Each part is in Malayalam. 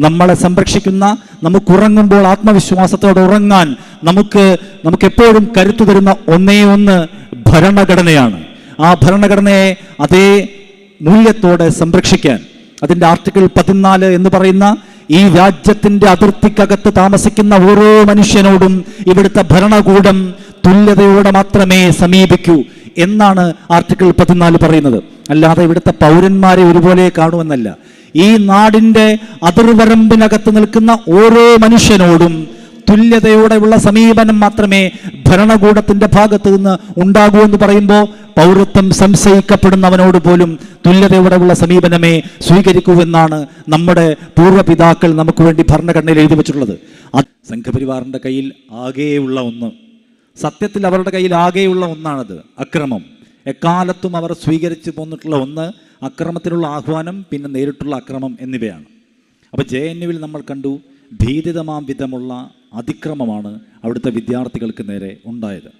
നമ്മളെ സംരക്ഷിക്കുന്ന നമുക്ക് ഉറങ്ങുമ്പോൾ ആത്മവിശ്വാസത്തോടെ ഉറങ്ങാൻ നമുക്ക് നമുക്ക് എപ്പോഴും കരുത്തു തരുന്ന ഒന്നേ ഒന്ന് ഭരണഘടനയാണ്. ആ ഭരണഘടനയെ അതേ മൂല്യത്തോടെ സംരക്ഷിക്കാൻ. അതിന്റെ ആർട്ടിക്കിൾ പതിനാല് എന്ന് പറയുന്ന ഈ രാജ്യത്തിന്റെ അതിർത്തിക്കകത്ത് താമസിക്കുന്ന ഓരോ മനുഷ്യനോടും ഇവിടുത്തെ ഭരണകൂടം തുല്യതയോടെ മാത്രമേ സമീപിക്കൂ എന്നാണ് ആർട്ടിക്കിൾ പതിനാല് പറയുന്നത്. അല്ലാതെ ഇവിടുത്തെ പൗരന്മാരെ ഒരുപോലെ കാണുമെന്നല്ല. ഈ നാടിന്റെ അതിർവരമ്പിനകത്ത് നിൽക്കുന്ന ഓരോ മനുഷ്യനോടും തുല്യതയോടെയുള്ള സമീപനം മാത്രമേ ഭരണകൂടത്തിന്റെ ഭാഗത്ത് നിന്ന് ഉണ്ടാകൂ എന്ന് പറയുമ്പോൾ പൗരത്വം സംശയിക്കപ്പെടുന്നവനോട് പോലും തുല്യതയോടെയുള്ള സമീപനമേ സ്വീകരിക്കൂ എന്നാണ് നമ്മുടെ പൂർവപിതാക്കൾ നമുക്ക് വേണ്ടി ഭരണഘടനയിൽ എഴുതി വെച്ചിട്ടുള്ളത്. അത് സംഘപരിവാറിന്റെ കയ്യിൽ ആകെയുള്ള ഒന്ന്. സത്യത്തിൽ അവരുടെ കയ്യിൽ ആകെയുള്ള ഒന്നാണത്. അക്രമം. എക്കാലത്തും അവർ സ്വീകരിച്ചു പോന്നിട്ടുള്ള ഒന്ന് അക്രമത്തിനുള്ള ആഹ്വാനം പിന്നെ നേരിട്ടുള്ള അക്രമം എന്നിവയാണ്. അപ്പോൾ ജെ എൻ യുവിൽ നമ്മൾ കണ്ടു ഭീതിതമാം വിധമുള്ള അതിക്രമമാണ് അവിടുത്തെ വിദ്യാർത്ഥികൾക്ക് നേരെ ഉണ്ടായത്.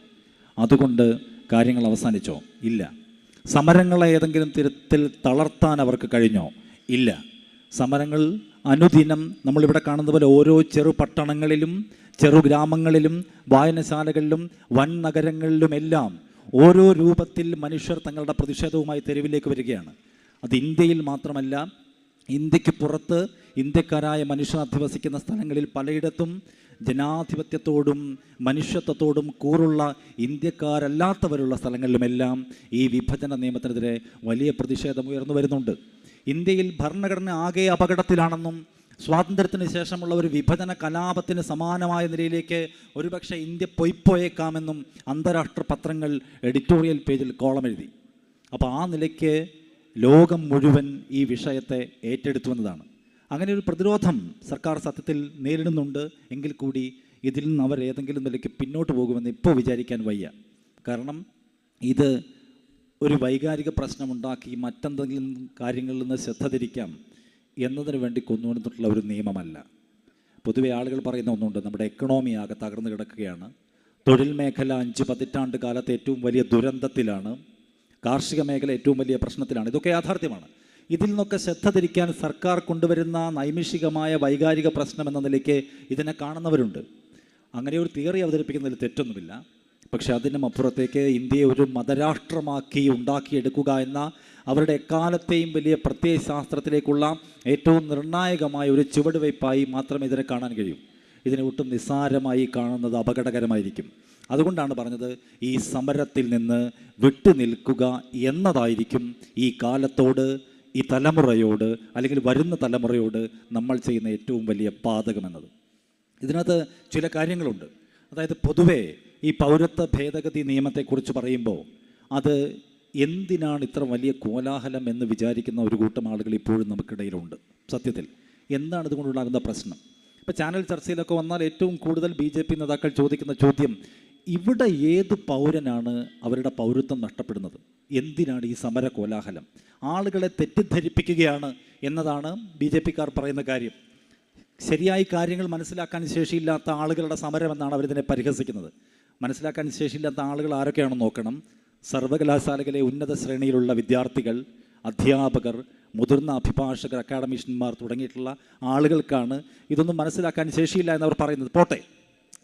അതുകൊണ്ട് കാര്യങ്ങൾ അവസാനിച്ചോ? ഇല്ല. സമരങ്ങളെ ഏതെങ്കിലും തരത്തിൽ തളർത്താൻ അവർക്ക് കഴിഞ്ഞോ? ഇല്ല. സമരങ്ങൾ അനുദിനം നമ്മളിവിടെ കാണുന്ന പോലെ ഓരോ ചെറു പട്ടണങ്ങളിലും ചെറു ഗ്രാമങ്ങളിലും വായനശാലകളിലും വൻ നഗരങ്ങളിലുമെല്ലാം ഓരോ രൂപത്തിൽ മനുഷ്യർ തങ്ങളുടെ പ്രതിഷേധവുമായി തെരുവിലേക്ക് വരികയാണ്. അത് ഇന്ത്യയിൽ മാത്രമല്ല ഇന്ത്യയ്ക്ക് പുറത്ത് ഇന്ത്യക്കാരായ മനുഷ്യർ അധിവസിക്കുന്ന സ്ഥലങ്ങളിൽ പലയിടത്തും ജനാധിപത്യത്തോടും മനുഷ്യത്വത്തോടും കൂറുള്ള ഇന്ത്യക്കാരല്ലാത്തവരുള്ള സ്ഥലങ്ങളിലുമെല്ലാം ഈ വിഭജന നിയമത്തിനെതിരെ വലിയ പ്രതിഷേധം ഉയർന്നു വരുന്നുണ്ട്. ഇന്ത്യയിൽ ഭരണഘടന ആകെ അപകടത്തിലാണെന്നും സ്വാതന്ത്ര്യത്തിന് ശേഷമുള്ള ഒരു വിഭജന കലാപത്തിന് സമാനമായ നിലയിലേക്ക് ഒരുപക്ഷെ ഇന്ത്യ പൊയ്പോയേക്കാമെന്നും അന്താരാഷ്ട്ര പത്രങ്ങൾ എഡിറ്റോറിയൽ പേജിൽ കോളം എഴുതി. അപ്പോൾ ആ നിലയ്ക്ക് ലോകം മുഴുവൻ ഈ വിഷയത്തെ ഏറ്റെടുത്തുവെന്നതാണ് അങ്ങനെ ഒരു പ്രതിരോധം സർക്കാർ സത്യത്തിൽ നേരിടുന്നുണ്ട് എങ്കിൽ കൂടി ഇതിൽ നിന്ന് അവർ ഏതെങ്കിലും നിലയ്ക്ക് പിന്നോട്ട് പോകുമെന്ന് ഇപ്പോൾ വിചാരിക്കാൻ വയ്യ. കാരണം ഇത് ഒരു വൈകാരിക പ്രശ്നമുണ്ടാക്കി മറ്റെന്തെങ്കിലും കാര്യങ്ങളിൽ നിന്ന് ശ്രദ്ധ തിരിക്കാം. എന്നതിന് വേണ്ടി കൊണ്ടുവന്നിട്ടുള്ള ഒരു നിയമമല്ല. പൊതുവെ ആളുകൾ പറയുന്ന ഒന്നുണ്ട് നമ്മുടെ എക്കണോമി ആകെ തകർന്നു കിടക്കുകയാണ്. തൊഴിൽ മേഖല അഞ്ച് പതിറ്റാണ്ട് കാലത്തെ ഏറ്റവും വലിയ ദുരന്തത്തിലാണ്. കാർഷിക മേഖല ഏറ്റവും വലിയ പ്രശ്നത്തിലാണ്. ഇതൊക്കെ യാഥാർത്ഥ്യമാണ്. ഇതിൽ നിന്നൊക്കെ ശ്രദ്ധ തിരിക്കാൻ സർക്കാർ കൊണ്ടുവരുന്ന നൈമിഷികമായ വൈകാരിക പ്രശ്നം എന്ന നിലയ്ക്ക് ഇതിനെ കാണുന്നവരുണ്ട്. അങ്ങനെ ഒരു തിയറി അവതരിപ്പിക്കുന്നതിൽ തെറ്റൊന്നുമില്ല. പക്ഷേ അതിനും അപ്പുറത്തേക്ക് ഇന്ത്യയെ ഒരു മതരാഷ്ട്രമാക്കി ഉണ്ടാക്കിയെടുക്കുക എന്ന അവരുടെ എക്കാലത്തെയും വലിയ പ്രത്യയശാസ്ത്രത്തിലേക്കുള്ള ഏറ്റവും നിർണായകമായ ഒരു ചുവടുവയ്പായി മാത്രമേ ഇതിനെ കാണാൻ കഴിയൂ. ഇതിനെ ഒട്ടും നിസ്സാരമായി കാണുന്നത് അപകടകരമായിരിക്കും. അതുകൊണ്ടാണ് പറഞ്ഞത് ഈ സമരത്തിൽ നിന്ന് വിട്ടുനിൽക്കുക എന്നതായിരിക്കും ഈ കാലത്തോട് ഈ തലമുറയോട് അല്ലെങ്കിൽ വരുന്ന തലമുറയോട് നമ്മൾ ചെയ്യുന്ന ഏറ്റവും വലിയ പാതകമെന്നത് ഇതിനകത്ത് ചില കാര്യങ്ങളുണ്ട്. അതായത് പൊതുവേ ഈ പൗരത്വ ഭേദഗതി നിയമത്തെക്കുറിച്ച് പറയുമ്പോൾ അത് എന്തിനാണ് ഇത്ര വലിയ കോലാഹലം എന്ന് വിചാരിക്കുന്ന ഒരു കൂട്ടം ആളുകൾ ഇപ്പോഴും നമുക്കിടയിലുണ്ട്? സത്യത്തിൽ. എന്താണ് ഇതുകൊണ്ടുണ്ടാകുന്ന പ്രശ്നം? ഇപ്പോൾ ചാനൽ ചർച്ചയിലൊക്കെ വന്നാൽ ഏറ്റവും കൂടുതൽ ബി ജെ പി നേതാക്കൾ ചോദിക്കുന്ന ചോദ്യം ഇവിടെ ഏത് പൗരനാണ് അവരുടെ പൗരത്വം നഷ്ടപ്പെടുന്നത്? എന്തിനാണ് ഈ സമര കോലാഹലം? ആളുകളെ തെറ്റിദ്ധരിപ്പിക്കുകയാണ് എന്നതാണ് ബി ജെ പിക്കാർ പറയുന്ന കാര്യം. ശരിയായി കാര്യങ്ങൾ മനസ്സിലാക്കാൻ ശേഷിയില്ലാത്ത ആളുകളുടെ സമരം എന്നാണ് അവരിതിനെ പരിഹസിക്കുന്നത്. മനസ്സിലാക്കാൻ ശേഷിയില്ലാത്ത ആളുകൾ ആരൊക്കെയാണെന്ന് നോക്കണം. സർവകലാശാലകളിലെ ഉന്നത ശ്രേണിയിലുള്ള വിദ്യാർത്ഥികൾ അധ്യാപകർ മുതിർന്ന അഭിഭാഷകർ അക്കാഡമീഷ്യന്മാർ തുടങ്ങിയിട്ടുള്ള ആളുകൾക്കാണ് ഇതൊന്നും മനസ്സിലാക്കാൻ ശേഷിയില്ല എന്നവർ പറയുന്നത്. പോട്ടെ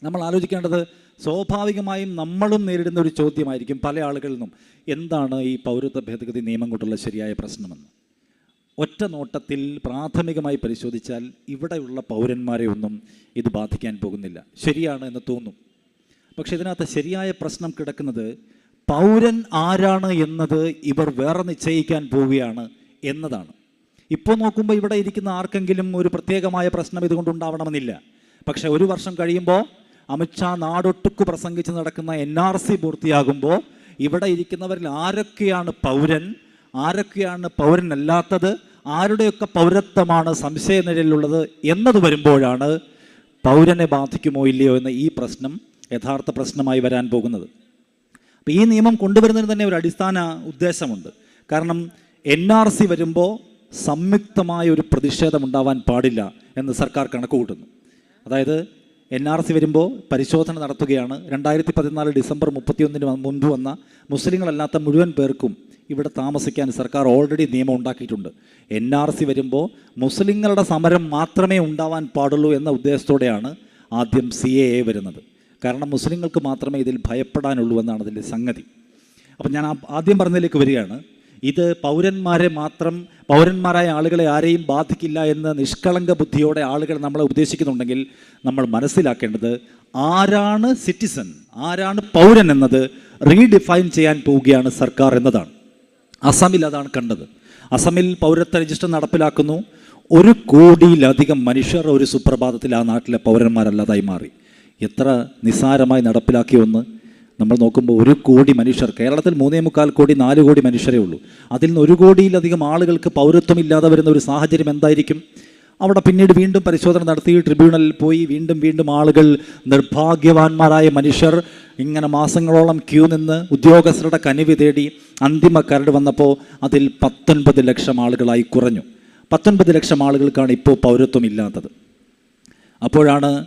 നമ്മൾ ആലോചിക്കേണ്ടത് സ്വാഭാവികമായും നമ്മളും നേരിടുന്ന ഒരു ചോദ്യമായിരിക്കും പല ആളുകളിൽ നിന്നും. എന്താണ് ഈ പൗരത്വ ഭേദഗതി നിയമം കൊണ്ടുള്ള ശരിയായ പ്രശ്നമെന്ന്? ഒറ്റ നോട്ടത്തിൽ പ്രാഥമികമായി പരിശോധിച്ചാൽ ഇവിടെയുള്ള പൗരന്മാരെ ഒന്നും ഇത് ബാധിക്കാൻ പോകുന്നില്ല. ശരിയാണ് എന്ന് തോന്നും. പക്ഷേ ഇതിനകത്ത് ശരിയായ പ്രശ്നം കിടക്കുന്നത് പൗരൻ ആരാണ് എന്നത് ഇവർ വേറെ നിശ്ചയിക്കാൻ പോവുകയാണ് എന്നതാണ്. ഇപ്പോൾ നോക്കുമ്പോൾ ഇവിടെ ഇരിക്കുന്ന ആർക്കെങ്കിലും ഒരു പ്രത്യേകമായ പ്രശ്നം ഇതുകൊണ്ടുണ്ടാവണമെന്നില്ല പക്ഷേ ഒരു വർഷം കഴിയുമ്പോൾ അമിത്ഷാ നാടൊട്ടുക്ക് പ്രസംഗിച്ച് നടക്കുന്ന എൻ ആർ സി പൂർത്തിയാകുമ്പോൾ ഇവിടെ ഇരിക്കുന്നവരിൽ ആരൊക്കെയാണ് പൗരൻ ആരൊക്കെയാണ് പൗരനല്ലാത്തത് ആരുടെയൊക്കെ പൗരത്വമാണ് സംശയനിലയിലുള്ളത് എന്നത് വരുമ്പോഴാണ് പൗരനെ ബാധിക്കുമോ ഇല്ലയോ എന്ന ഈ പ്രശ്നം യഥാർത്ഥ പ്രശ്നമായി വരാൻ പോകുന്നത്. അപ്പോൾ ഈ നിയമം കൊണ്ടുവരുന്നതിന് തന്നെ ഒരു അടിസ്ഥാന ഉദ്ദേശമുണ്ട്. കാരണം എൻ ആർ സി വരുമ്പോൾ സംയുക്തമായ ഒരു പ്രതിഷേധം ഉണ്ടാവാൻ പാടില്ല എന്ന് സർക്കാർ കണക്ക് കൂട്ടുന്നു അതായത് എൻ ആർ സി വരുമ്പോൾ പരിശോധന നടത്തുകയാണ്. രണ്ടായിരത്തി പതിനാല് ഡിസംബർ മുപ്പത്തിയൊന്നിന് മുൻപ് വന്ന മുസ്ലിങ്ങളല്ലാത്ത മുഴുവൻ പേർക്കും ഇവിടെ താമസിക്കാൻ സർക്കാർ ഓൾറെഡി നിയമം ഉണ്ടാക്കിയിട്ടുണ്ട്. എൻ ആർ സി വരുമ്പോൾ മുസ്ലിങ്ങളുടെ സമരം മാത്രമേ ഉണ്ടാവാൻ പാടുള്ളൂ എന്ന ഉദ്ദേശത്തോടെയാണ് ആദ്യം സി എ എ വരുന്നത്. കാരണം മുസ്ലിങ്ങൾക്ക് മാത്രമേ ഇതിൽ ഭയപ്പെടാനുള്ളൂ എന്നാണ് അതിന്റെ സംഗതി. അപ്പം ഞാൻ ആദ്യം പറഞ്ഞതിലേക്ക് വരികയാണ്. ഇത് പൗരന്മാരെ മാത്രം പൗരന്മാരായ ആളുകളെ ആരെയും ബാധിക്കില്ല എന്ന് നിഷ്കളങ്ക ബുദ്ധിയോടെ ആളുകൾ നമ്മളെ ഉദ്ദേശിക്കുന്നുണ്ടെങ്കിൽ നമ്മൾ മനസ്സിലാക്കേണ്ടത് ആരാണ് സിറ്റിസൺ ആരാണ് പൗരൻ എന്നത് റീഡിഫൈൻ ചെയ്യാൻ പോവുകയാണ് സർക്കാർ എന്നതാണ്. അസമിൽ അതാണ് കണ്ടത്. അസമിൽ പൗരത്വ രജിസ്റ്റർ നടപ്പിലാക്കുന്നു. ഒരു കോടിയിലധികം മനുഷ്യർ ഒരു സുപ്രഭാതത്തിൽ ആ നാട്ടിലെ പൗരന്മാരല്ലാതായി മാറി. എത്ര നിസ്സാരമായി നടപ്പിലാക്കിയൊന്ന് നമ്മൾ നോക്കുമ്പോൾ ഒരു കോടി മനുഷ്യർ കേരളത്തിൽ മൂന്നേ മുക്കാൽ കോടി നാല് കോടി മനുഷ്യരേ ഉള്ളൂ. അതിൽ നിന്ന് ഒരു കോടിയിലധികം ആളുകൾക്ക് പൗരത്വം ഇല്ലാതെ വരുന്ന ഒരു സാഹചര്യം എന്തായിരിക്കും? അവിടെ പിന്നീട് വീണ്ടും പരിശോധന നടത്തി ട്രിബ്യൂണലിൽ പോയി വീണ്ടും വീണ്ടും ആളുകൾ നിർഭാഗ്യവാന്മാരായ മനുഷ്യർ ഇങ്ങനെ മാസങ്ങളോളം ക്യൂ നിന്ന് ഉദ്യോഗസ്ഥരുടെ കനിവ് തേടി അന്തിമ കരട് വന്നപ്പോൾ അതിൽ പത്തൊൻപത് ലക്ഷം ആളുകളായി കുറഞ്ഞു. പത്തൊൻപത് ലക്ഷം ആളുകൾക്കാണ് ഇപ്പോൾ പൗരത്വം ഇല്ലാത്തത്. അപ്പോഴാണ്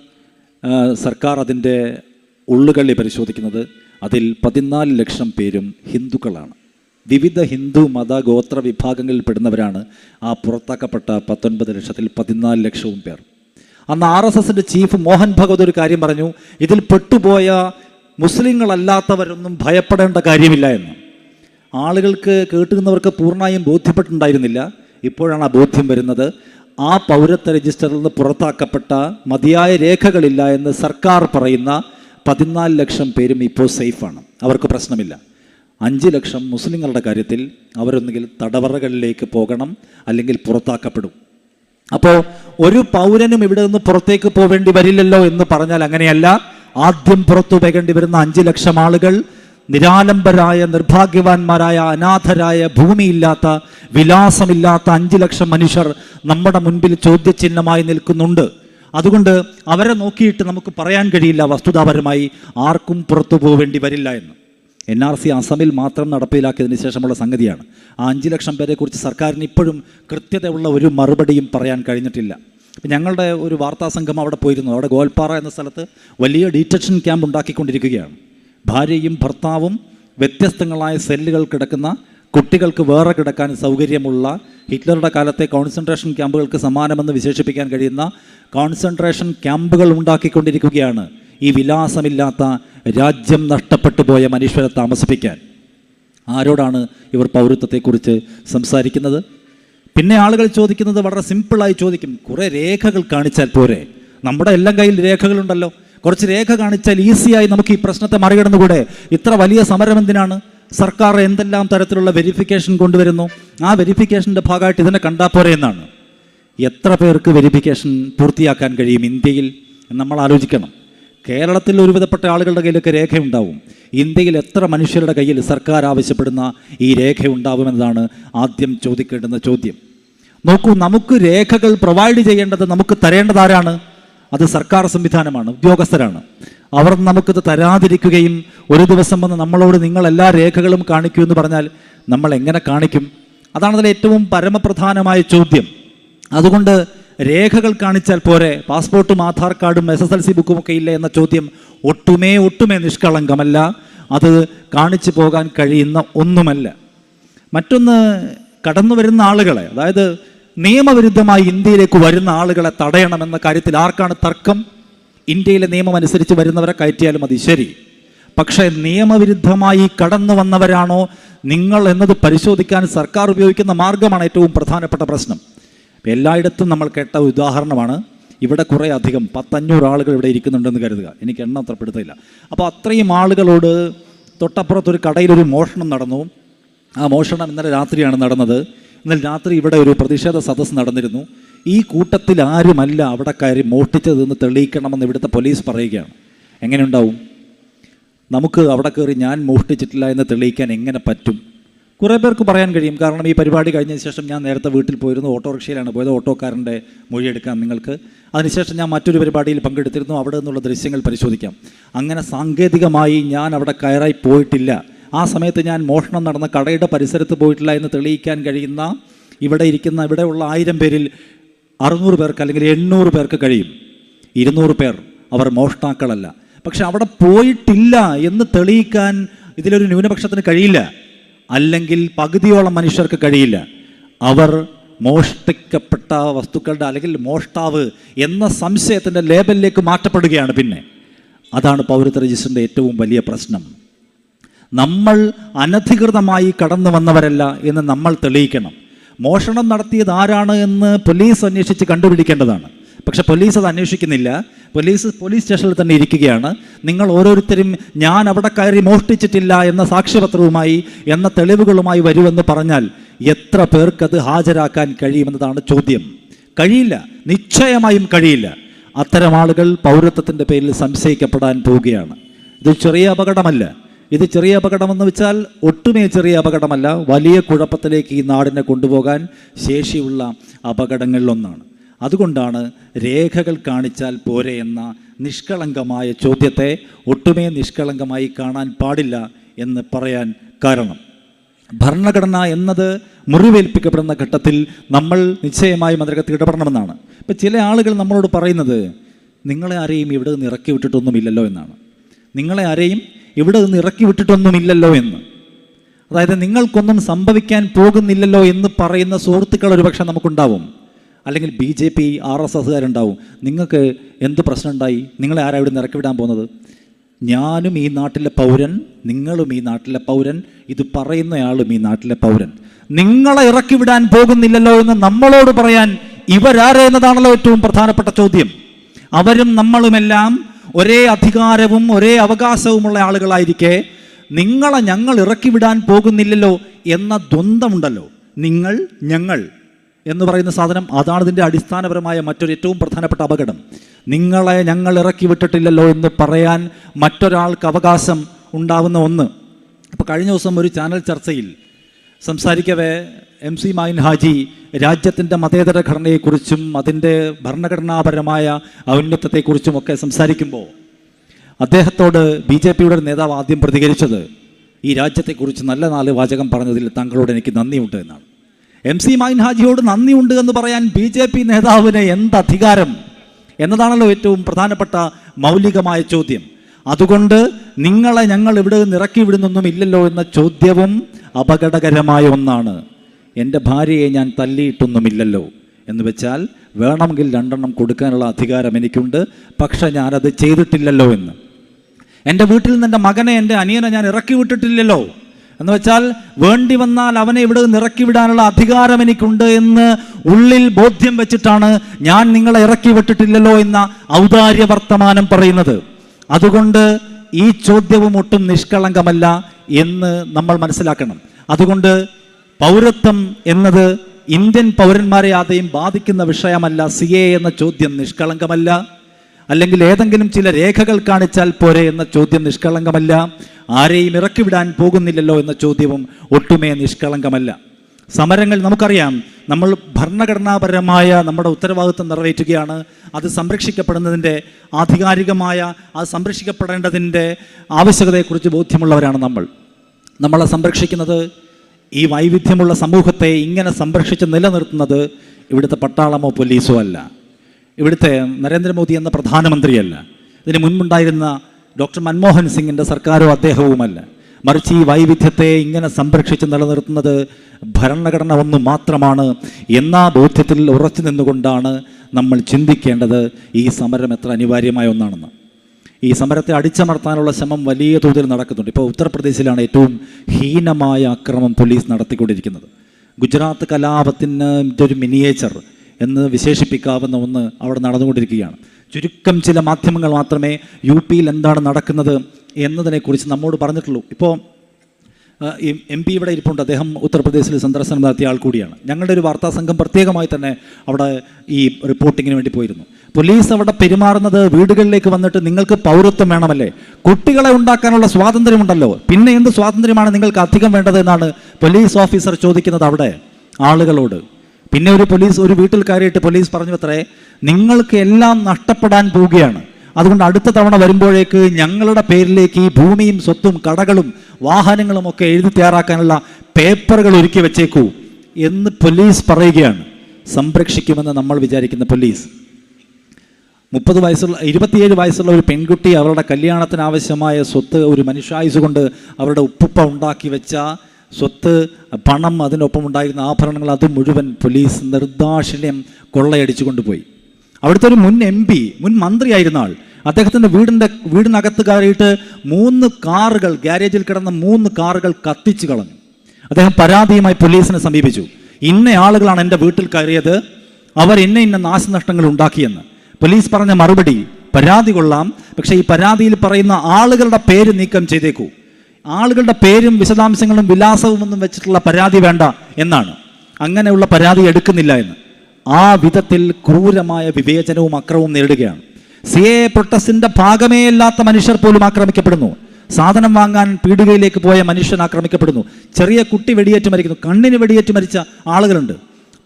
സർക്കാർ അതിന്റെ ഉള്ളുകളി പരിശോധിക്കുന്നത് അതിൽ പതിനാല് ലക്ഷം പേരും ഹിന്ദുക്കളാണ്. വിവിധ ഹിന്ദു മത ഗോത്ര വിഭാഗങ്ങളിൽ പെടുന്നവരാണ് ആ പുറത്താക്കപ്പെട്ട പത്തൊൻപത് ലക്ഷത്തിൽ പതിനാല് ലക്ഷവും പേർ. അന്ന് ആർ എസ് എസിന്റെ ചീഫ് മോഹൻ ഭഗവത് ഒരു കാര്യം പറഞ്ഞു ഇതിൽ പെട്ടുപോയ മുസ്ലിങ്ങളല്ലാത്തവരൊന്നും ഭയപ്പെടേണ്ട കാര്യമില്ല എന്ന്. ആളുകൾക്ക് കേട്ടുന്നവർക്ക് പൂർണമായും ബോധ്യപ്പെട്ടിട്ടുണ്ടായിരുന്നില്ല. ഇപ്പോഴാണ് ആ ബോധ്യം വരുന്നത്. ആ പൗരത്വ രജിസ്റ്ററിൽ നിന്ന് പുറത്താക്കപ്പെട്ട മതിയായ രേഖകളില്ല എന്ന് സർക്കാർ പറയുന്ന പതിനാല് ലക്ഷം പേരും ഇപ്പോൾ സേഫാണ് അവർക്ക് പ്രശ്നമില്ല. അഞ്ച് ലക്ഷം മുസ്ലിങ്ങളുടെ കാര്യത്തിൽ അവരൊന്നുകിൽ തടവറകളിലേക്ക് പോകണം അല്ലെങ്കിൽ പുറത്താക്കപ്പെടും. അപ്പോൾ ഒരു പൗരനും ഇവിടെ നിന്ന് പുറത്തേക്ക് പോവേണ്ടി വരില്ലല്ലോ എന്ന് പറഞ്ഞാൽ അങ്ങനെയല്ല. ആദ്യം പുറത്തു പോകേണ്ടി വരുന്ന അഞ്ച് ലക്ഷം ആളുകൾ നിരാലംബരായ നിർഭാഗ്യവാന്മാരായ അനാഥരായ ഭൂമിയില്ലാത്ത വിലാസമില്ലാത്ത അഞ്ച് ലക്ഷം മനുഷ്യർ നമ്മുടെ മുൻപിൽ ചോദ്യചിഹ്നമായി നിൽക്കുന്നുണ്ട്. അതുകൊണ്ട് അവരെ നോക്കിയിട്ട് നമുക്ക് പറയാൻ കഴിയില്ല വസ്തുതാപരമായി ആർക്കും പുറത്തു പോവേണ്ടി വരില്ല എന്ന്. എൻ ആർ സി അസമിൽ മാത്രം നടപ്പിലാക്കിയതിന് ശേഷമുള്ള സംഗതിയാണ്. ആ അഞ്ച് ലക്ഷം പേരെക്കുറിച്ച് സർക്കാരിന് ഇപ്പോഴും കൃത്യതയുള്ള ഒരു മറുപടിയും പറയാൻ കഴിഞ്ഞിട്ടില്ല. ഞങ്ങളുടെ ഒരു വാർത്താ സംഘം അവിടെ പോയിരുന്നു. അവിടെ ഗോൽപ്പാറ എന്ന സ്ഥലത്ത് വലിയ ഡീറ്റക്ഷൻ ക്യാമ്പ് ഉണ്ടാക്കിക്കൊണ്ടിരിക്കുകയാണ്. ഭാര്യയും ഭർത്താവും വ്യത്യസ്തങ്ങളായ സെല്ലുകൾ കിടക്കുന്ന കുട്ടികൾക്ക് വേറെ കിടക്കാൻ സൗകര്യമുള്ള ഹിറ്റ്ലറുടെ കാലത്തെ കോൺസെൻട്രേഷൻ ക്യാമ്പുകൾക്ക് സമാനമെന്ന് വിശേഷിപ്പിക്കാൻ കഴിയുന്ന കോൺസെൻട്രേഷൻ ക്യാമ്പുകൾ ഉണ്ടാക്കിക്കൊണ്ടിരിക്കുകയാണ്. ഈ വിലാസമില്ലാത്ത രാജ്യം നഷ്ടപ്പെട്ടു പോയ മനുഷ്യരെ താമസിപ്പിക്കാൻ. ആരോടാണ് ഇവർ പൗരത്വത്തെക്കുറിച്ച് സംസാരിക്കുന്നത്? പിന്നെ ആളുകൾ ചോദിക്കുന്നത് വളരെ സിമ്പിളായി ചോദിക്കും. കുറേ രേഖകൾ കാണിച്ചാൽ പോരെ? നമ്മുടെ എല്ലാം കയ്യിൽ രേഖകളുണ്ടല്ലോ. കുറച്ച് രേഖ കാണിച്ചാൽ ഈസിയായി നമുക്ക് ഈ പ്രശ്നത്തെ മറികടന്നുകൂടെ? ഇത്ര വലിയ സമരം എന്തിനാണ്? സർക്കാർ എന്തെല്ലാം തരത്തിലുള്ള വെരിഫിക്കേഷൻ കൊണ്ടുവരുന്നു? ആ വെരിഫിക്കേഷന്റെ ഭാഗമായിട്ട് ഇതിനെ കണ്ടാൽ പോരെ എന്നാണ്. എത്ര പേർക്ക് വെരിഫിക്കേഷൻ പൂർത്തിയാക്കാൻ കഴിയും ഇന്ത്യയിൽ? നമ്മൾ ആലോചിക്കണം. കേരളത്തിൽ ഒരുവിധപ്പെട്ട ആളുകളുടെ കയ്യിലൊക്കെ രേഖയുണ്ടാവും. ഇന്ത്യയിൽ എത്ര മനുഷ്യരുടെ കയ്യിൽ സർക്കാർ ആവശ്യപ്പെടുന്ന ഈ രേഖ ഉണ്ടാവുമെന്നതാണ് ആദ്യം ചോദിക്കേണ്ടുന്ന ചോദ്യം. നോക്കൂ നമുക്ക് രേഖകൾ പ്രൊവൈഡ് ചെയ്യേണ്ടത് നമുക്ക് തരേണ്ടത് ആരാണ്? അത് സർക്കാർ സംവിധാനമാണ് ഉദ്യോഗസ്ഥരാണ്. അവർ നമുക്കിത് തരാതിരിക്കുകയും ഒരു ദിവസം വന്ന് നമ്മളോട് നിങ്ങൾ എല്ലാ രേഖകളും കാണിക്കൂ എന്ന് പറഞ്ഞാൽ നമ്മൾ എങ്ങനെ കാണിക്കും? അതാണ് അതിലെ ഏറ്റവും പരമപ്രധാനമായ ചോദ്യം. അതുകൊണ്ട് രേഖകൾ കാണിച്ചാൽ പോരെ പാസ്പോർട്ടും ആധാർ കാർഡും എസ് എസ് എൽ സി ബുക്കും ഒക്കെ ഇല്ല എന്ന ചോദ്യം ഒട്ടുമേ ഒട്ടുമേ നിഷ്കളങ്കമല്ല. അത് കാണിച്ചു പോകാൻ കഴിയുന്ന ഒന്നുമല്ല. മറ്റൊന്ന് കടന്നു വരുന്ന ആളുകളെ അതായത് നിയമവിരുദ്ധമായി ഇന്ത്യയിലേക്ക് വരുന്ന ആളുകളെ തടയണമെന്ന കാര്യത്തിൽ ആർക്കാണ് തർക്കം? ഇന്ത്യയിലെ നിയമം അനുസരിച്ച് വരുന്നവരെ കയറ്റിയാലും മതി. ശരി. പക്ഷേ നിയമവിരുദ്ധമായി കടന്നു വന്നവരാണോ? നിങ്ങൾ എന്നത് പരിശോധിക്കാൻ സർക്കാർ ഉപയോഗിക്കുന്ന മാർഗമാണ് ഏറ്റവും പ്രധാനപ്പെട്ട പ്രശ്നം. എല്ലായിടത്തും നമ്മൾ കേട്ട ഉദാഹരണമാണ്. ഇവിടെ കുറേ അധികം പത്തഞ്ഞൂറ് ആളുകൾ ഇവിടെ ഇരിക്കുന്നുണ്ടെന്ന് കരുതുക. എനിക്ക് എണ്ണം അത്ര പിടുത്തമില്ല. അപ്പോൾ അത്രയും ആളുകളോട് തൊട്ടപ്പുറത്തൊരു കടയിലൊരു മോഷണം നടന്നു. ആ മോഷണം ഇന്നലെ രാത്രിയാണ് നടന്നത്. ഇന്നലെ രാത്രി ഇവിടെ ഒരു പ്രതിഷേധ സദസ് നടന്നിരുന്നു. ഈ കൂട്ടത്തിൽ ആരുമല്ല അവിടെ കയറി മോഷ്ടിച്ചതെന്ന് തെളിയിക്കണമെന്ന് ഇവിടുത്തെ പോലീസ് പറയുകയാണ്. എങ്ങനെ ഉണ്ടാവും നമുക്ക് അവിടെ കയറി ഞാൻ മോഷ്ടിച്ചിട്ടില്ല എന്ന് തെളിയിക്കാൻ എങ്ങനെ പറ്റും? കുറേ പേർക്ക് പറയാൻ കഴിയും. കാരണം ഈ പരിപാടി കഴിഞ്ഞതിന് ശേഷം ഞാൻ നേരത്തെ വീട്ടിൽ പോയിരുന്നു. ഓട്ടോറിക്ഷയിലാണ് പോയത്. ഓട്ടോക്കാരന്റെ മൊഴിയെടുക്കാം നിങ്ങൾക്ക്. അതിനുശേഷം ഞാൻ മറ്റൊരു പരിപാടിയിൽ പങ്കെടുത്തിരുന്നു. അവിടെ നിന്നുള്ള ദൃശ്യങ്ങൾ പരിശോധിക്കാം. അങ്ങനെ സാങ്കേതികമായി ഞാൻ അവിടെ കയറായി പോയിട്ടില്ല. ആ സമയത്ത് ഞാൻ മോഷണം നടന്ന കടയുടെ പരിസരത്ത് പോയിട്ടില്ല എന്ന് തെളിയിക്കാൻ കഴിയുന്ന ഇവിടെ ഇരിക്കുന്ന ഇവിടെയുള്ള ആയിരം പേരിൽ അറുന്നൂറ് പേർക്ക് അല്ലെങ്കിൽ എണ്ണൂറ് പേർക്ക് കഴിയും. ഇരുന്നൂറ് പേർ അവർ മോഷ്ടാക്കളല്ല. പക്ഷെ അവിടെ പോയിട്ടില്ല എന്ന് തെളിയിക്കാൻ ഇതിലൊരു ന്യൂനപക്ഷത്തിന് കഴിയില്ല. അല്ലെങ്കിൽ പകുതിയോളം മനുഷ്യർക്ക് കഴിയില്ല. അവർ മോഷ്ടിക്കപ്പെട്ട വസ്തുക്കളുടെ അല്ലെങ്കിൽ മോഷ്ടാവ് എന്ന സംശയത്തിന്റെ ലേബലിലേക്ക് മാറ്റപ്പെടുകയാണ് പിന്നെ. അതാണ് പൗരത്വ രജിസ്റ്ററിന്റെ ഏറ്റവും വലിയ പ്രശ്നം. നമ്മൾ അനധികൃതമായി കടന്നു വന്നവരല്ല എന്ന് നമ്മൾ തെളിയിക്കണം. മോഷണം നടത്തിയത് ആരാണ് എന്ന് പോലീസ് അന്വേഷിച്ച് കണ്ടുപിടിക്കേണ്ടതാണ്. പക്ഷെ പോലീസ് അത് അന്വേഷിക്കുന്നില്ല. പോലീസ് പോലീസ് സ്റ്റേഷനിൽ തന്നെ ഇരിക്കുകയാണ്. നിങ്ങൾ ഓരോരുത്തരും ഞാൻ അവിടെ കയറി മോഷ്ടിച്ചിട്ടില്ല എന്ന സാക്ഷ്യപത്രവുമായി എന്ന തെളിവുകളുമായി വരുമെന്ന് പറഞ്ഞാൽ എത്ര പേർക്കത് ഹാജരാക്കാൻ കഴിയുമെന്നതാണ് ചോദ്യം. കഴിയില്ല. നിശ്ചയമായും കഴിയില്ല. അത്തരം ആളുകൾ പൗരത്വത്തിന്റെ പേരിൽ സംശയിക്കപ്പെടാൻ പോവുകയാണ്. ഇത് ചെറിയ അപകടമല്ല. ഇത് ചെറിയ അപകടമെന്ന് വെച്ചാൽ ഒട്ടുമേ ചെറിയ അപകടമല്ല. വലിയ കുഴപ്പത്തിലേക്ക് ഈ നാടിനെ കൊണ്ടുപോകാൻ ശേഷിയുള്ള അപകടങ്ങളിലൊന്നാണ്. അതുകൊണ്ടാണ് രേഖകൾ കാണിച്ചാൽ പോരെ എന്ന നിഷ്കളങ്കമായ ചോദ്യത്തെ ഒട്ടുമേ നിഷ്കളങ്കമായി കാണാൻ പാടില്ല എന്ന് പറയാൻ കാരണം. ഭരണഘടന എന്നത് മുറിവേൽപ്പിക്കപ്പെടുന്ന ഘട്ടത്തിൽ നമ്മൾ നിശ്ചയമായും അതിനകത്ത് ഇടപെടണമെന്നാണ്. ഇപ്പം ചില ആളുകൾ നമ്മളോട് പറയുന്നത് നിങ്ങളെ ആരെയും ഇവിടെ നിന്ന് ഇറക്കി വിട്ടിട്ടൊന്നുമില്ലല്ലോ എന്നാണ്. നിങ്ങളെ ആരെയും ഇവിടെ നിന്ന് ഇറക്കി വിട്ടിട്ടൊന്നുമില്ലല്ലോ എന്ന്. അതായത് നിങ്ങൾക്കൊന്നും സംഭവിക്കാൻ പോകുന്നില്ലല്ലോ എന്ന് പറയുന്ന സുഹൃത്തുക്കൾ ഒരുപക്ഷെ നമുക്കുണ്ടാവും. അല്ലെങ്കിൽ B J P R S എസ്സുകാരുണ്ടാവും. നിങ്ങൾക്ക് എന്ത് പ്രശ്നമുണ്ടായി? നിങ്ങളെ ആരാ ഇവിടെ നിറക്കി വിടാൻ പോകുന്നത്? ഞാനും ഈ നാട്ടിലെ പൗരൻ നിങ്ങളും ഈ നാട്ടിലെ പൗരൻ ഇത് പറയുന്നയാളും ഈ നാട്ടിലെ പൗരൻ. നിങ്ങളെ ഇറക്കി വിടാൻ പോകുന്നില്ലല്ലോ എന്ന് നമ്മളോട് പറയാൻ ഇവരാരെ എന്നതാണല്ലോ ഏറ്റവും പ്രധാനപ്പെട്ട ചോദ്യം. അവരും നമ്മളുമെല്ലാം ഒരേ അധികാരവും ഒരേ അവകാശവുമുള്ള ആളുകളായിരിക്കെ നിങ്ങളെ ഞങ്ങൾ ഇറക്കി വിടാൻ പോകുന്നില്ലല്ലോ എന്ന ദ്വന്ദ്മുണ്ടല്ലോ നിങ്ങൾ ഞങ്ങൾ എന്ന് പറയുന്ന സാധനം അതാണ് ഇതിന്റെ അടിസ്ഥാനപരമായ മറ്റൊരു ഏറ്റവും പ്രധാനപ്പെട്ട അപകടം. നിങ്ങളെ ഞങ്ങൾ ഇറക്കി വിട്ടിട്ടില്ലല്ലോ എന്ന് പറയാൻ മറ്റൊരാൾക്ക് അവകാശം ഉണ്ടാവുന്ന ഒന്ന്. അപ്പോൾ കഴിഞ്ഞ ദിവസം ഒരു ചാനൽ ചർച്ചയിൽ സംസാരിക്കവേ എം സി മായിൻ ഹാജി രാജ്യത്തിന്റെ മതേതര ഘടനയെക്കുറിച്ചും അതിന്റെ ഭരണഘടനാപരമായ ഔന്നത്യത്തെക്കുറിച്ചും ഒക്കെ സംസാരിക്കുമ്പോൾ അദ്ദേഹത്തോട് ബി ജെ പിയുടെ നേതാവ് ആദ്യം പ്രതികരിച്ചത് ഈ രാജ്യത്തെക്കുറിച്ച് നല്ല നാല് വാചകം പറഞ്ഞതിൽ താങ്കളോട് എനിക്ക് നന്ദിയുണ്ട് എന്നാണ്. എം സി മായിൻ ഹാജിയോട് നന്ദിയുണ്ട് എന്ന് പറയാൻ ബി ജെ പി നേതാവിന് എന്ത് അധികാരം എന്നതാണല്ലോ ഏറ്റവും പ്രധാനപ്പെട്ട മൗലികമായ ചോദ്യം. അതുകൊണ്ട് നിങ്ങളെ ഞങ്ങൾ ഇവിടെ നിന്ന് ഇറക്കി വിടുന്നൊന്നും ഇല്ലല്ലോ എന്ന ചോദ്യവും അപകടകരമായ ഒന്നാണ്. എന്റെ ഭാര്യയെ ഞാൻ തല്ലിയിട്ടൊന്നുമില്ലല്ലോ എന്ന് വെച്ചാൽ വേണമെങ്കിൽ രണ്ടെണ്ണം കൊടുക്കാനുള്ള അധികാരം എനിക്കുണ്ട് പക്ഷെ ഞാനത് ചെയ്തിട്ടില്ലല്ലോ എന്ന്. എന്റെ വീട്ടിൽ നിന്ന് എന്റെ മകനെ എന്റെ അനിയനെ ഞാൻ ഇറക്കി വിട്ടിട്ടില്ലല്ലോ എന്ന് വെച്ചാൽ വേണ്ടി വന്നാൽ അവനെ ഇവിടെ നിന്ന് ഇറക്കി വിടാനുള്ള അധികാരം എനിക്കുണ്ട് എന്ന് ഉള്ളിൽ ബോധ്യം വെച്ചിട്ടാണ് ഞാൻ നിങ്ങളെ ഇറക്കി വിട്ടിട്ടില്ലല്ലോ എന്ന ഔദാര്യ വർത്തമാനം പറയുന്നത്. അതുകൊണ്ട് ഈ ചോദ്യവും ഒട്ടും നിഷ്കളങ്കമല്ല എന്ന് നമ്മൾ മനസ്സിലാക്കണം. അതുകൊണ്ട് പൗരത്വം എന്നത് ഇന്ത്യൻ പൗരന്മാരെ ആദ്യം ബാധിക്കുന്ന വിഷയമല്ല സി എ എന്ന ചോദ്യം നിഷ്കളങ്കമല്ല. അല്ലെങ്കിൽ ഏതെങ്കിലും ചില രേഖകൾ കാണിച്ചാൽ പോരെ എന്ന ചോദ്യം നിഷ്കളങ്കമല്ല. ആരെയും ഇറക്കിവിടാൻ പോകുന്നില്ലല്ലോ എന്ന ചോദ്യവും ഒട്ടുമേ നിഷ്കളങ്കമല്ല. സമരങ്ങൾ നമുക്കറിയാം. നമ്മൾ ഭരണഘടനാപരമായ നമ്മുടെ ഉത്തരവാദിത്വം നിറവേറ്റുകയാണ്. അത് സംരക്ഷിക്കപ്പെടുന്നതിന്റെ ആധികാരികമായ അത് സംരക്ഷിക്കപ്പെടേണ്ടതിന്റെ ആവശ്യകതയെക്കുറിച്ച് ബോധ്യമുള്ളവരാണ് നമ്മൾ. നമ്മളെ സംരക്ഷിക്കുന്നത് ഈ വൈവിധ്യമുള്ള സമൂഹത്തെ ഇങ്ങനെ സംരക്ഷിച്ച് നിലനിർത്തുന്നത് ഇവിടുത്തെ പട്ടാളമോ പോലീസോ അല്ല. ഇവിടുത്തെ നരേന്ദ്രമോദി എന്ന പ്രധാനമന്ത്രിയല്ല. ഇതിന് മുൻപുണ്ടായിരുന്ന ഡോക്ടർ മൻമോഹൻ സിംഗിന്റെ സർക്കാരോ അദ്ദേഹവുമല്ല. മറിച്ച് ഈ വൈവിധ്യത്തെ ഇങ്ങനെ സംരക്ഷിച്ച് നിലനിർത്തുന്നത് ഭരണഘടന ഒന്ന് മാത്രമാണ് എന്ന ബോധ്യത്തിൽ ഉറച്ചു നിന്നുകൊണ്ടാണ് നമ്മൾ ചിന്തിക്കേണ്ടത് ഈ സമരം എത്ര അനിവാര്യമായ ഒന്നാണെന്ന്. ഈ സമരത്തെ അടിച്ചമർത്താനുള്ള ശ്രമം വലിയ തോതിൽ നടക്കുന്നുണ്ട്. ഇപ്പോൾ ഉത്തർപ്രദേശിലാണ് ഏറ്റവും ഹീനമായ അക്രമം പോലീസ് നടത്തിക്കൊണ്ടിരിക്കുന്നത്. ഗുജറാത്ത് കലാപത്തിന് ഒരു മിനിയേച്ചർ എന്ന് വിശേഷിപ്പിക്കാവുന്ന ഒന്ന് അവിടെ നടന്നുകൊണ്ടിരിക്കുകയാണ്. ചുരുക്കം ചില മാധ്യമങ്ങൾ മാത്രമേ യു പിയിൽ എന്താണ് നടക്കുന്നത് എന്നതിനെക്കുറിച്ച് നമ്മോട് പറഞ്ഞിട്ടുള്ളൂ. ഇപ്പോൾ എം പി ഇവിടെ ഇരിപ്പുണ്ട്. അദ്ദേഹം ഉത്തർപ്രദേശിൽ സന്ദർശനം നടത്തിയ ആൾ കൂടിയാണ്. ഞങ്ങളുടെ ഒരു വാർത്താ സംഘം പ്രത്യേകമായി തന്നെ അവിടെ ഈ റിപ്പോർട്ടിങ്ങിന് വേണ്ടി പോയിരുന്നു. പോലീസ് അവിടെ പെരുമാറുന്നത് വീടുകളിലേക്ക് വന്നിട്ട് നിങ്ങൾക്ക് പൗരത്വം വേണമല്ലേ? കുട്ടികളെ ഉണ്ടാക്കാനുള്ള സ്വാതന്ത്ര്യമുണ്ടല്ലോ. പിന്നെ എന്ത് സ്വാതന്ത്ര്യമാണ് നിങ്ങൾക്ക് അധികം വേണ്ടത് എന്നാണ് പോലീസ് ഓഫീസർ ചോദിക്കുന്നത് അവിടെ ആളുകളോട്. പിന്നെ ഒരു പോലീസ് ഒരു വീട്ടിൽ കയറിയിട്ട് പോലീസ് പറഞ്ഞു അത്രേ നിങ്ങൾക്ക് എല്ലാം നഷ്ടപ്പെടാൻ പോവുകയാണ്. അതുകൊണ്ട് അടുത്ത തവണ വരുമ്പോഴേക്ക് ഞങ്ങളുടെ പേരിലേക്ക് ഈ ഭൂമിയും സ്വത്തും കടകളും വാഹനങ്ങളും ഒക്കെ എഴുതി തയ്യാറാക്കാനുള്ള പേപ്പറുകൾ ഒരുക്കി വെച്ചേക്കൂ എന്ന് പോലീസ് പറയുകയാണ്. സംരക്ഷിക്കുമെന്ന് നമ്മൾ വിചാരിക്കുന്ന പോലീസ്. മുപ്പത് വയസ്സുള്ള ഇരുപത്തിയേഴ് വയസ്സുള്ള ഒരു പെൺകുട്ടി അവരുടെ കല്യാണത്തിന് ആവശ്യമായ സ്വത്ത് ഒരു മനുഷ്യായുസ് കൊണ്ട് അവരുടെ ഉപ്പുപ്പ ഉണ്ടാക്കി വെച്ച സ്വത്ത് പണം അതിനൊപ്പം ഉണ്ടായിരുന്ന ആഭരണങ്ങൾ അത് മുഴുവൻ പോലീസ് നിർദാക്ഷിണ്യം കൊള്ളയടിച്ചു കൊണ്ടുപോയി. അവിടുത്തെ ഒരു മുൻ എം പി മുൻ മന്ത്രിയായിരുന്ന ആൾ അദ്ദേഹത്തിന്റെ വീടിന്റെ വീടിനകത്ത് കയറിയിട്ട് മൂന്ന് കാറുകൾ ഗ്യാരേജിൽ കിടന്ന മൂന്ന് കാറുകൾ കത്തിച്ചു കളഞ്ഞു. അദ്ദേഹം പരാതിയുമായി പോലീസിനെ സമീപിച്ചു. ഇന്ന ആളുകളാണ് എന്റെ വീട്ടിൽ കയറിയത്. അവർ ഇന്ന ഇന്ന നാശനഷ്ടങ്ങൾ ഉണ്ടാക്കിയെന്ന്. പോലീസ് പറഞ്ഞ മറുപടി പരാതി കൊള്ളാം. പക്ഷേ ഈ പരാതിയിൽ പറയുന്ന ആളുകളുടെ പേര് നീക്കം ചെയ്തേക്കൂ. ആളുകളുടെ പേരും വിശദാംശങ്ങളും വിലാസവും ഒന്നും വെച്ചിട്ടുള്ള പരാതി വേണ്ട എന്നാണ്. അങ്ങനെയുള്ള പരാതി എടുക്കുന്നില്ല എന്ന്. ആ വിധത്തിൽ ക്രൂരമായ വിവേചനവും അക്രമവും നേരിടുകയാണ്. സി എ പ്രൊട്ടസ്റ്റിന്റെ ഭാഗമേ അല്ലാത്ത മനുഷ്യർ പോലും ആക്രമിക്കപ്പെടുന്നു. സാധനം വാങ്ങാൻ പീടികയിലേക്ക് പോയ മനുഷ്യൻ ആക്രമിക്കപ്പെടുന്നു. ചെറിയ കുട്ടി വെടിയേറ്റ് മരിക്കുന്നു. കണ്ണിന് വെടിയേറ്റ് മരിച്ച ആളുകളുണ്ട്.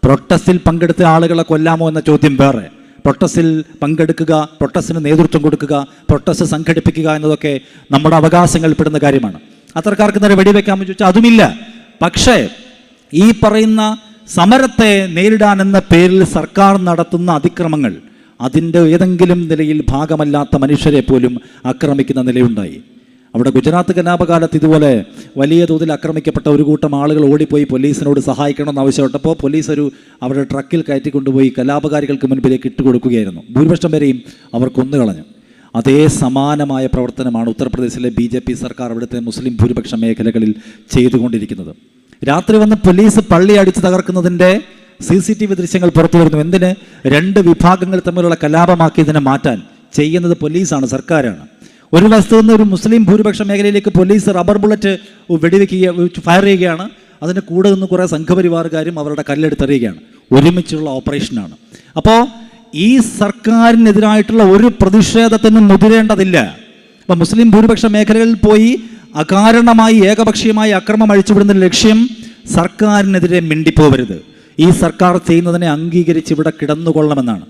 പ്രൊട്ടസ്റ്റിൽ പങ്കെടുത്ത ആളുകളെ കൊല്ലാമോ എന്ന ചോദ്യം വേറെ. പ്രൊട്ടസ്റ്റിൽ പങ്കെടുക്കുക പ്രൊട്ടസിന് നേതൃത്വം കൊടുക്കുക പ്രൊട്ടസ് സംഘടിപ്പിക്കുക എന്നതൊക്കെ നമ്മുടെ അവകാശങ്ങളിൽ പെടുന്ന കാര്യമാണ്. അത്തരക്കാർക്ക് നേരെ വെടിവെക്കാമെന്ന് ചോദിച്ചാൽ അതുമില്ല. പക്ഷേ ഈ പറയുന്ന സമരത്തെ നേരിടാൻ എന്ന പേരിൽ സർക്കാർ നടത്തുന്ന അതിക്രമങ്ങൾ അതിന്റെ ഏതെങ്കിലും നിലയിൽ ഭാഗമല്ലാത്ത മനുഷ്യരെ പോലും ആക്രമിക്കുന്ന നിലയുണ്ടായി. അവിടെ ഗുജറാത്ത് കലാപകാലത്ത് ഇതുപോലെ വലിയ തോതിൽ ആക്രമിക്കപ്പെട്ട ഒരു കൂട്ടം ആളുകൾ ഓടിപ്പോയി പോലീസിനോട് സഹായിക്കണമെന്ന് ആവശ്യപ്പെട്ടപ്പോൾ പോലീസ് ഒരു അവരുടെ ട്രക്കിൽ കയറ്റിക്കൊണ്ടുപോയി കലാപകാരികൾക്ക് മുൻപിലേക്ക് ഇട്ടുകൊടുക്കുകയായിരുന്നു. ഭൂരിപക്ഷം വരെയും അവർ കൊന്നുകളഞ്ഞു. അതേ സമാനമായ പ്രവർത്തനമാണ് ഉത്തർപ്രദേശിലെ ബി ജെ പി സർക്കാർ അവിടുത്തെ മുസ്ലിം ഭൂരിപക്ഷ മേഖലകളിൽ ചെയ്തുകൊണ്ടിരിക്കുന്നത്. രാത്രി വന്ന് പോലീസ് പള്ളി അടിച്ച് തകർക്കുന്നതിന്റെ സി സി ടി വി ദൃശ്യങ്ങൾ പുറത്തു വരുന്നു. എന്തിന്? രണ്ട് വിഭാഗങ്ങൾ തമ്മിലുള്ള കലാപമാക്കി ഇതിനെ മാറ്റാൻ ചെയ്യുന്നത് പോലീസാണ് സർക്കാരാണ്. ഒരു വസ്തു നിന്ന് ഒരു മുസ്ലിം ഭൂരിപക്ഷ മേഖലയിലേക്ക് പോലീസ് റബ്ബർ ബുള്ളറ്റ് വെടിവെക്കുക ഫയർ ചെയ്യുകയാണ്. അതിന്റെ കൂടെ നിന്ന് കുറേ സംഘപരിവാറുകാരും അവരുടെ കല്ലെടുത്തെറിയുകയാണ്. ഒരുമിച്ചുള്ള ഓപ്പറേഷനാണ് അപ്പോൾ ഈ സർക്കാരിനെതിരായിട്ടുള്ള ഒരു പ്രതിഷേധത്തിനും മുതിരേണ്ടതില്ല. അപ്പം മുസ്ലിം ഭൂരിപക്ഷ മേഖലകളിൽ പോയി അകാരണമായി ഏകപക്ഷീയമായി അക്രമം അഴിച്ചുവിടുന്ന ലക്ഷ്യം സർക്കാരിനെതിരെ മിണ്ടിപ്പോവരുത്. ഈ സർക്കാർ ചെയ്യുന്നതിനെ അംഗീകരിച്ച് ഇവിടെ കിടന്നുകൊള്ളണമെന്നാണ്.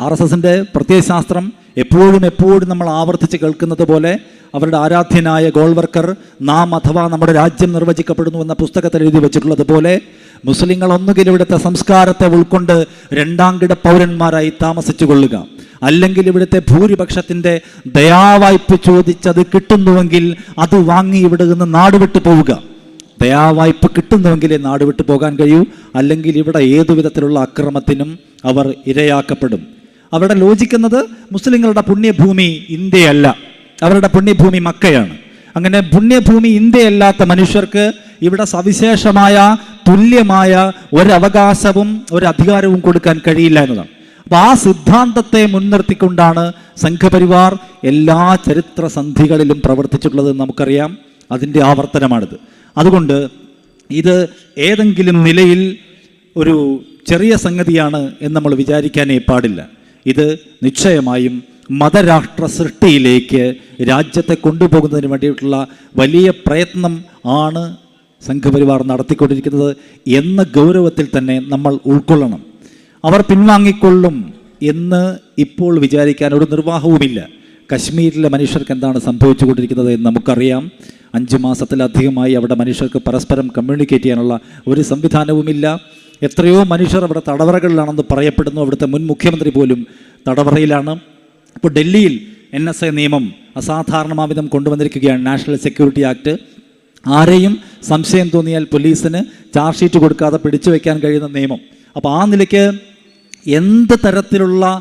ആർ എസ് എസിന്റെ പ്രത്യയശാസ്ത്രം എപ്പോഴും എപ്പോഴും നമ്മൾ ആവർത്തിച്ച് കേൾക്കുന്നത് പോലെ അവരുടെ ആരാധ്യനായ ഗോൾവർക്കർ നാം അഥവാ നമ്മുടെ രാജ്യം നിർവചിക്കപ്പെടുന്നു എന്ന പുസ്തകത്തിൽ എഴുതി വെച്ചിട്ടുള്ളത് പോലെ മുസ്ലിങ്ങൾ ഒന്നുകിൽ ഇവിടുത്തെ സംസ്കാരത്തെ ഉൾക്കൊണ്ട് രണ്ടാം കിട പൗരന്മാരായി താമസിച്ചു കൊള്ളുക. അല്ലെങ്കിൽ ഇവിടുത്തെ ഭൂരിപക്ഷത്തിന്റെ ദയാവായ്പ ചോദിച്ചത് കിട്ടുന്നുവെങ്കിൽ അത് വാങ്ങി ഇവിടെ നിന്ന് നാടുവിട്ടു പോവുക. ദയാവായ്പ കിട്ടുന്നുവെങ്കിലേ നാട് വിട്ടു പോകാൻ കഴിയൂ. അല്ലെങ്കിൽ ഇവിടെ ഏതു വിധത്തിലുള്ള അക്രമത്തിനും അവർ ഇരയാക്കപ്പെടും. അവരുടെ ലോചിക്കുന്നത് മുസ്ലിങ്ങളുടെ പുണ്യഭൂമി ഇന്ത്യയല്ല. അവരുടെ പുണ്യഭൂമി മക്കയാണ്. അങ്ങനെ പുണ്യഭൂമി ഇന്ത്യയല്ലാത്ത മനുഷ്യർക്ക് ഇവിടെ സവിശേഷമായ തുല്യമായ ഒരവകാശവും ഒരധികാരവും കൊടുക്കാൻ കഴിയില്ല എന്നതാണ്. അപ്പൊ ആ സിദ്ധാന്തത്തെ മുൻനിർത്തിക്കൊണ്ടാണ് സംഘപരിവാർ എല്ലാ ചരിത്ര സന്ധികളിലും പ്രവർത്തിച്ചിട്ടുള്ളത് നമുക്കറിയാം. അതിന്റെ ആവർത്തനമാണിത്. അതുകൊണ്ട് ഇത് ഏതെങ്കിലും നിലയിൽ ഒരു ചെറിയ സംഗതിയാണ് എന്ന് നമ്മൾ വിചാരിക്കാനേ പാടില്ല. ഇത് നിശ്ചയമായും മതരാഷ്ട്ര സൃഷ്ടിയിലേക്ക് രാജ്യത്തെ കൊണ്ടുപോകുന്നതിന് വേണ്ടിയിട്ടുള്ള വലിയ പ്രയത്നം ആണ് സംഘപരിവാർ നടത്തിക്കൊണ്ടിരിക്കുന്നത് എന്ന ഗൗരവത്തിൽ തന്നെ നമ്മൾ ഉൾക്കൊള്ളണം. അവർ പിൻവാങ്ങിക്കൊള്ളും എന്ന് ഇപ്പോൾ വിചാരിക്കാൻ ഒരു നിർവാഹവുമില്ല. കശ്മീരിലെ മനുഷ്യർക്ക് എന്താണ് സംഭവിച്ചുകൊണ്ടിരിക്കുന്നത് എന്ന് നമുക്കറിയാം. അഞ്ച് മാസത്തിലധികമായി അവിടെ മനുഷ്യർക്ക് പരസ്പരം കമ്മ്യൂണിക്കേറ്റ് ചെയ്യാനുള്ള ഒരു സംവിധാനവുമില്ല. എത്രയോ മനുഷ്യർ അവിടെ തടവറകളിലാണെന്ന് പറയപ്പെടുന്നു. അവിടുത്തെ മുൻ മുഖ്യമന്ത്രി പോലും തടവറയിലാണ്. ഇപ്പോൾ ഡൽഹിയിൽ എൻ എസ് എ നിയമം അസാധാരണമാവിധം കൊണ്ടുവന്നിരിക്കുകയാണ്. National security act. ആരെയും സംശയം തോന്നിയാൽ പോലീസിന് ചാർജ് ഷീറ്റ് കൊടുക്കാതെ പിടിച്ചു വയ്ക്കാൻ കഴിയുന്ന നിയമം. അപ്പോൾ ആ നിലയ്ക്ക് എന്ത് തരത്തിലുള്ള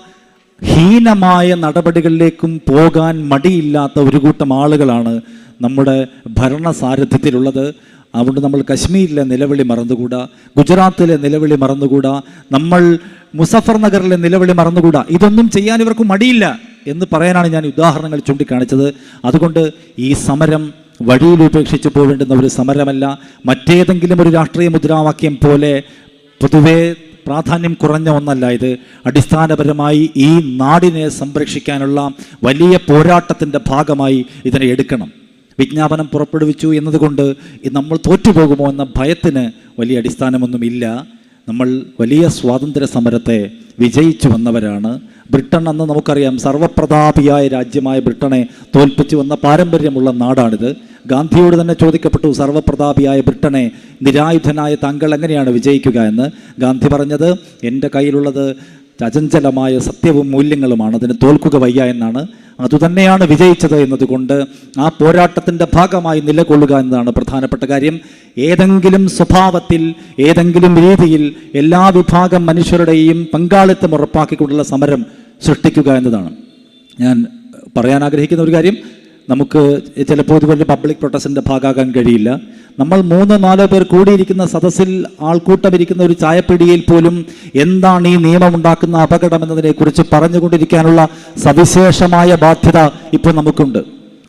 ഹീനമായ നടപടികളിലേക്കും പോകാൻ മടിയില്ലാത്ത ഒരു കൂട്ടം ആളുകളാണ് നമ്മുടെ ഭരണ സാരഥ്യത്തിലുള്ളത് അതുകൊണ്ട് നമ്മൾ കശ്മീരിലെ നിലവിളി മറന്നുകൂടാ ഗുജറാത്തിലെ നിലവിളി മറന്നുകൂടാ നമ്മൾ മുസഫർ നഗറിലെ നിലവിളി മറന്നുകൂടാ. ഇതൊന്നും ചെയ്യാൻ ഇവർക്ക് മടിയില്ല എന്ന് പറയാനാണ് ഞാൻ ഉദാഹരണങ്ങൾ ചൂണ്ടിക്കാണിച്ചത്. അതുകൊണ്ട് ഈ സമരം വഴിയിൽ ഉപേക്ഷിച്ച് പോകേണ്ടുന്ന ഒരു സമരമല്ല മറ്റേതെങ്കിലും ഒരു രാഷ്ട്രീയ മുദ്രാവാക്യം പോലെ പൊതുവേ പ്രാധാന്യം കുറഞ്ഞ ഒന്നല്ല ഇത്. അടിസ്ഥാനപരമായി ഈ നാടിനെ സംരക്ഷിക്കാനുള്ള വലിയ പോരാട്ടത്തിന്റെ ഭാഗമായി ഇതിനെ എടുക്കണം. വിജ്ഞാപനം പുറപ്പെടുവിച്ചു എന്നതുകൊണ്ട് നമ്മൾ തോറ്റുപോകുമോ എന്ന ഭയത്തിന് വലിയ അടിസ്ഥാനമൊന്നുമില്ല. നമ്മൾ വലിയ സ്വാതന്ത്ര്യ സമരത്തെ വിജയിച്ചു വന്നവരാണ്. ബ്രിട്ടൻ അന്ന് നമുക്കറിയാം സർവപ്രതാപിയായ രാജ്യമായ ബ്രിട്ടനെ തോൽപ്പിച്ചു വന്ന പാരമ്പര്യമുള്ള നാടാണിത്. ഗാന്ധിയോട് തന്നെ ചോദിക്കപ്പെട്ടു സർവപ്രതാപിയായ ബ്രിട്ടനെ നിരായുധനായ താങ്കൾ എങ്ങനെയാണ് വിജയിക്കുക? എന്ന് ഗാന്ധി പറഞ്ഞത് എന്റെ കയ്യിലുള്ളത് അചഞ്ചലമായ സത്യവും മൂല്യങ്ങളുമാണ്. അതിന് തോൽക്കുക വയ്യ എന്നാണ്. അതുതന്നെയാണ് വിജയിച്ചത് എന്നതുകൊണ്ട് ആ പോരാട്ടത്തിന്റെ ഭാഗമായി നിലകൊള്ളുക എന്നതാണ് പ്രധാനപ്പെട്ട കാര്യം. ഏതെങ്കിലും സ്വഭാവത്തിൽ ഏതെങ്കിലും രീതിയിൽ എല്ലാ വിഭാഗം മനുഷ്യരുടെയും പങ്കാളിത്തം ഉറപ്പാക്കിക്കൊണ്ടുള്ള സമരം സൃഷ്ടിക്കുക എന്നതാണ്. ഞാൻ പറയാൻ ആഗ്രഹിക്കുന്ന ഒരു കാര്യം നമുക്ക് ചിലപ്പോൾ ഇതുപോലെ പബ്ലിക് പ്രൊട്ടസ്റ്റിന്റെ ഭാഗമാകാൻ കഴിയില്ല. നമ്മൾ മൂന്നോ നാലോ പേർ കൂടിയിരിക്കുന്ന സദസ്സിൽ ആൾക്കൂട്ടം ഇരിക്കുന്ന ഒരു ചായപ്പിടിയിൽ പോലും എന്താണ് ഈ നിയമം ഉണ്ടാക്കുന്ന അപകടം എന്നതിനെക്കുറിച്ച് പറഞ്ഞുകൊണ്ടിരിക്കാനുള്ള സവിശേഷമായ ബാധ്യത ഇപ്പോൾ നമുക്കുണ്ട്.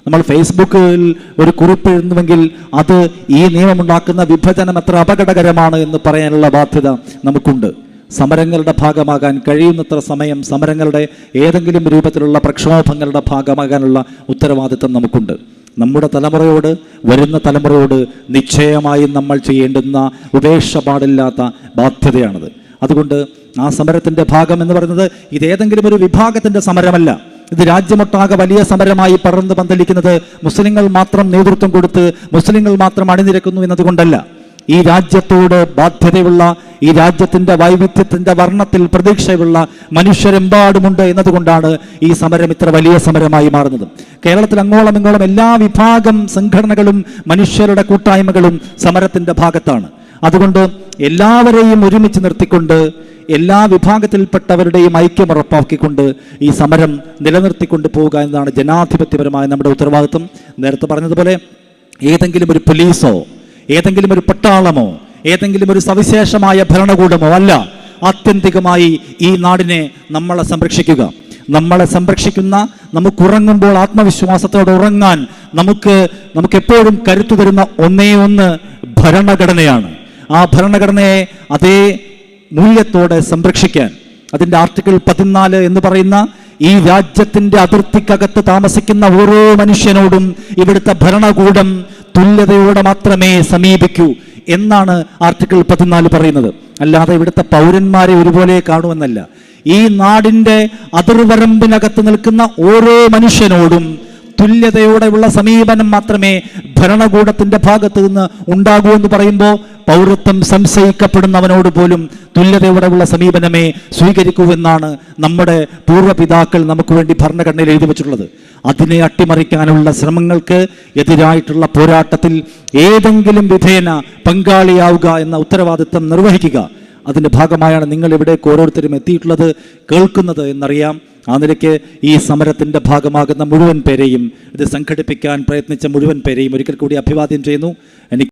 നമ്മൾ ഫേസ്ബുക്കിൽ ഒരു കുറിപ്പ് എഴുതുന്നുവെങ്കിൽ അത് ഈ നിയമമുണ്ടാക്കുന്ന വിഭജനം എത്ര അപകടകരമാണ് എന്ന് പറയാനുള്ള ബാധ്യത നമുക്കുണ്ട്. സമരങ്ങളുടെ ഭാഗമാകാൻ കഴിയുന്നത്ര സമയം സമരങ്ങളുടെ ഏതെങ്കിലും രൂപത്തിലുള്ള പ്രക്ഷോഭങ്ങളുടെ ഭാഗമാകാനുള്ള ഉത്തരവാദിത്തം നമുക്കുണ്ട്. നമ്മുടെ തലമുറയോട് വരുന്ന തലമുറയോട് നിശ്ചയമായും നമ്മൾ ചെയ്യേണ്ടുന്ന ഉപേക്ഷ പാടില്ലാത്ത ബാധ്യതയാണത്. അതുകൊണ്ട് ആ സമരത്തിന്റെ ഭാഗം എന്ന് പറയുന്നത് ഇതേതെങ്കിലും ഒരു വിഭാഗത്തിന്റെ സമരമല്ല. ഇത് രാജ്യമൊട്ടാകെ വലിയ സമരമായി പടർന്ന് പന്തലിക്കുന്നത് മുസ്ലിങ്ങൾ മാത്രം നേതൃത്വം കൊടുത്ത് മുസ്ലിങ്ങൾ മാത്രം അണിനിരക്കുന്നു എന്നതുകൊണ്ടല്ല. ഈ രാജ്യത്തോട് ബാധ്യതയുള്ള ഈ രാജ്യത്തിന്റെ വൈവിധ്യത്തിന്റെ വർണത്തിൽ പ്രതീക്ഷയുള്ള മനുഷ്യരെമ്പാടുമുണ്ട് എന്നതുകൊണ്ടാണ് ഈ സമരം ഇത്ര വലിയ സമരമായി മാറുന്നത്. കേരളത്തിൽ അങ്ങോളം ഇങ്ങോളം എല്ലാ വിഭാഗം സംഘടനകളും മനുഷ്യരുടെ കൂട്ടായ്മകളും സമരത്തിന്റെ ഭാഗത്താണ്. അതുകൊണ്ട് എല്ലാവരെയും ഒരുമിച്ച് നിർത്തിക്കൊണ്ട് എല്ലാ വിഭാഗത്തിൽപ്പെട്ടവരുടെയും ഐക്യം ഉറപ്പാക്കിക്കൊണ്ട് ഈ സമരം നിലനിർത്തിക്കൊണ്ട് പോവുക എന്നതാണ് ജനാധിപത്യപരമായ നമ്മുടെ ഉത്തരവാദിത്വം. നേരത്തെ പറഞ്ഞതുപോലെ ഏതെങ്കിലും ഒരു പോലീസോ ഏതെങ്കിലും ഒരു പട്ടാളമോ ഏതെങ്കിലും ഒരു സവിശേഷമായ ഭരണകൂടമോ അല്ല ആത്യന്തികമായി ഈ നാടിനെ നമ്മളെ സംരക്ഷിക്കുക. നമ്മളെ സംരക്ഷിക്കുന്ന നമുക്ക് ഉറങ്ങുമ്പോൾ ആത്മവിശ്വാസത്തോടെ ഉറങ്ങാൻ നമുക്ക് നമുക്ക് എപ്പോഴും കരുത്തു തരുന്ന ഒന്നേ ഒന്ന് ഭരണഘടനയാണ്. ആ ഭരണഘടനയെ അതേ മൂല്യത്തോടെ സംരക്ഷിക്കാൻ. അതിന്റെ ആർട്ടിക്കിൾ പതിനാല് എന്ന് പറയുന്ന ഈ രാജ്യത്തിന്റെ അതിർത്തിക്കകത്ത് താമസിക്കുന്ന ഓരോ മനുഷ്യനോടും ഇവിടുത്തെ ഭരണകൂടം തുല്യതയോടെ മാത്രമേ സമീപിക്കൂ എന്നാണ് ആർട്ടിക്കിൾ പതിനാല് പറയുന്നത്. അല്ലാതെ ഇവിടുത്തെ പൗരന്മാരെ ഒരുപോലെ കാണുമെന്നല്ല. ഈ നാടിന്റെ അതിർവരമ്പിനകത്ത് നിൽക്കുന്ന ഓരോ മനുഷ്യനോടും തുല്യതയോടെയുള്ള സമീപനം മാത്രമേ ഭരണകൂടത്തിന്റെ ഭാഗത്തു നിന്ന് ഉണ്ടാകൂ എന്ന് പറയുമ്പോൾ പൗരത്വം സംശയിക്കപ്പെടുന്നവനോട് പോലും തുല്യതയോടെയുള്ള സമീപനമേ സ്വീകരിക്കൂ എന്നാണ് നമ്മുടെ പൂർവപിതാക്കൾ നമുക്ക് വേണ്ടി ഭരണഘടനയിൽ എഴുതി വെച്ചിട്ടുള്ളത്. അതിനെ അട്ടിമറിക്കാനുള്ള ശ്രമങ്ങൾക്ക് എതിരായിട്ടുള്ള പോരാട്ടത്തിൽ ഏതെങ്കിലും വിധേന പങ്കാളിയാവുക എന്ന ഉത്തരവാദിത്വം നിർവഹിക്കുക. അതിന്റെ ഭാഗമായാണ് നിങ്ങൾ ഇവിടേക്ക് ഓരോരുത്തരും എത്തിയിട്ടുള്ളത് കേൾക്കുന്നത് എന്നറിയാം. ആ നിലയ്ക്ക് ഈ സമരത്തിന്റെ ഭാഗമാകുന്ന മുഴുവൻ പേരെയും ഇത് സംഘടിപ്പിക്കാൻ പ്രയത്നിച്ച മുഴുവൻ പേരെയും ഒരിക്കൽ കൂടി അഭിവാദ്യം ചെയ്യുന്നു.